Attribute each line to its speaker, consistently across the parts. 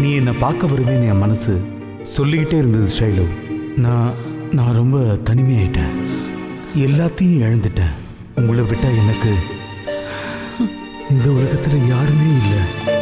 Speaker 1: நீ என்னை பார்க்க வருவேன்னு என் மனசு சொல்லிக்கிட்டே இருந்தது ஷைலு. நான் நான் ரொம்ப தனிமையாயிட்டேன். எல்லாத்தையும் இழந்துட்டேன். உங்களை விட்டால் எனக்கு இந்த உலகத்தில் யாருமே இல்லை.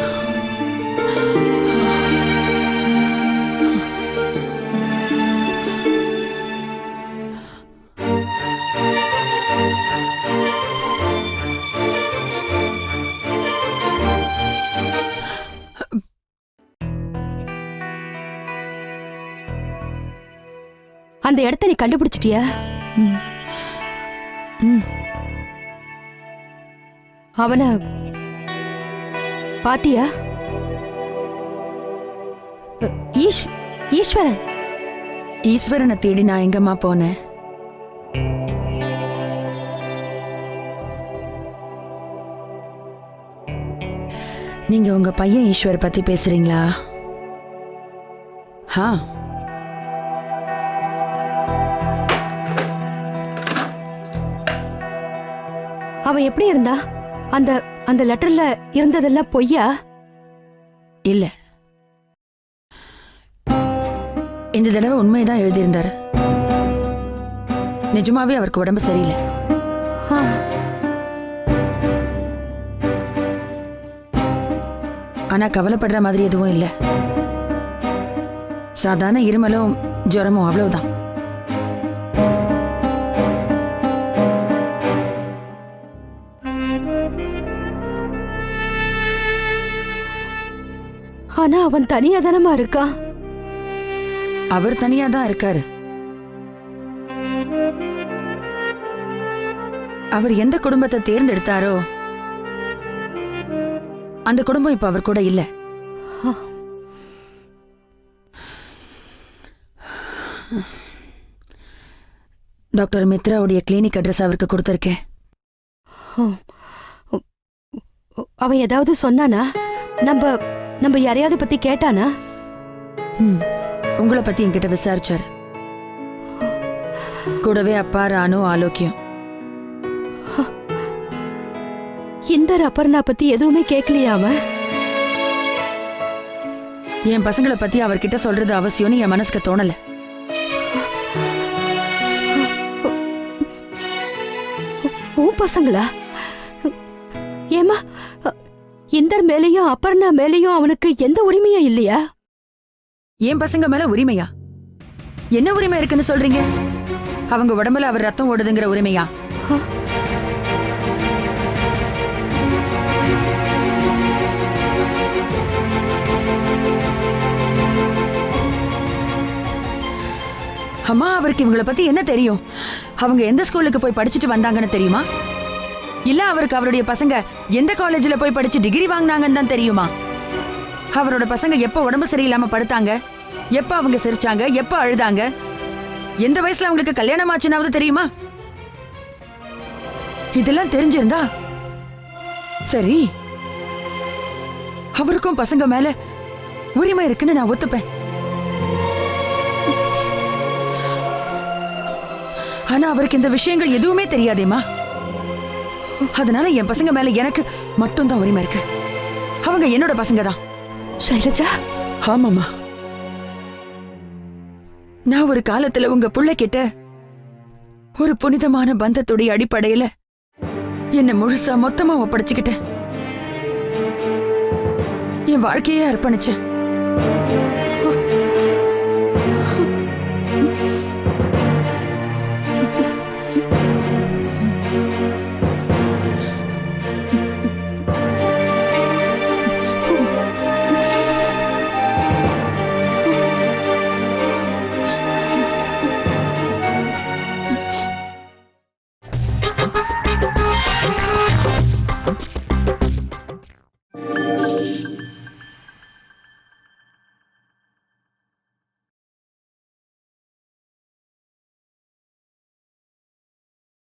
Speaker 2: அந்த இடத்த நீ கண்டுபிடிச்சிட்டியா. அவன பாத்தியா? ஈஸ்வரன்.
Speaker 3: ஈஸ்வரனை தேடி நான் எங்கம்மா போனேன்? நீங்க உங்க பையன் ஈஸ்வர் பத்தி பேசுறீங்களா? ஆ.
Speaker 2: அவன் எப்படி இருந்தா? அந்த அந்த லெட்டர்ல இருந்ததெல்லாம் பொய்யா?
Speaker 3: இல்ல. இந்த தடவை உண்மையதான் எழுதியிருந்தாரு. நிஜமாவே அவருக்கு உடம்பு சரியில்லை. ஆனா கவலைப்படுற மாதிரி எதுவும் இல்ல. சாதாரண இருமலும் ஜுரமும் அவ்வளவுதான்.
Speaker 2: ஆனா அவன் தனியா தானமா இருக்கான்
Speaker 3: அவர் தனியா தான் இருக்காரு. அவர் எந்த குடும்பத்தை தேர்ந்தெடுத்தாரோ அந்த குடும்பம் இப்ப அவர் கூட இல்ல. டாக்டர் மித்ராவுடைய கிளினிக் அட்ரஸ் அவருக்கு கொடுத்துருக்கேன்.
Speaker 2: அவன் ஏதாவது சொன்னானா? நம்ம நம்ம யாரையாவது பத்தி கேட்டானா
Speaker 3: உங்களை பத்தி என்கிட்ட விசாரிச்சாரு கூடவே அப்பா ராணு ஆலோக்கியம்
Speaker 2: இந்த அப்பர்ணா பத்தி எதுவுமே கேட்கலையா அவன்
Speaker 3: என் பசங்களை பத்தி அவர்கிட்ட சொல்றது அவசியம்னு என் மனசுக்கு தோணல
Speaker 2: உன் பசங்களா ஏமா இந்தர் மேலேயும் அப்பர்ணா மேலேயும் அவனுக்கு எந்த உரிமையும் இல்லையா?
Speaker 3: என் பசங்க மேல உரிமையா? என்ன உரிமை இருக்குன்னு சொல்றீங்க? அவங்க உடம்புல அவர் ரத்தம் ஓடுதுங்கிற உரிமையா? அம்மா அவருக்கு இவங்கள பத்தி என்ன தெரியும்? அவங்க எந்த ஸ்கூலுக்கு போய் படிச்சுட்டு வந்தாங்கன்னு தெரியுமா? இல்ல அவருக்கு அவருடைய பசங்க எந்த காலேஜ்ல போய் படிச்சு டிகிரி வாங்கினாங்கன்னு தான் தெரியுமா? அவரோட பசங்க எப்ப உடம்பு சரியில்லாம படுத்தாங்க? எப்ப அவங்க சிரிச்சாங்க? எப்ப அழுதாங்க? எந்த வயசுல அவங்களுக்கு கல்யாணம் ஆச்சுனாவது தெரியுமா? இதெல்லாம் தெரிஞ்சிருந்தா சரி. அவருக்கும் பசங்க மேல உரிமை இருக்குன்னு நான் ஒத்துப்பேன். ஆனா அவருக்கு இந்த விஷயங்கள் எதுவுமே தெரியாதேம்மா? அதனால என் பசங்க மேல எனக்கு மட்டும்தான் உரிமை இருக்கு. அவங்க என்னோட பசங்க தான்.
Speaker 2: ஷைலஜா
Speaker 3: ஆமாம்மா. நான் ஒரு காலத்துல உங்க புள்ள கிட்ட ஒரு புனிதமான பந்தத்துடைய அடிப்படையில என்ன முழுசா மொத்தமா ஒப்படைச்சுக்கிட்டேன். என் வாழ்க்கையே அர்ப்பணிச்சேன்.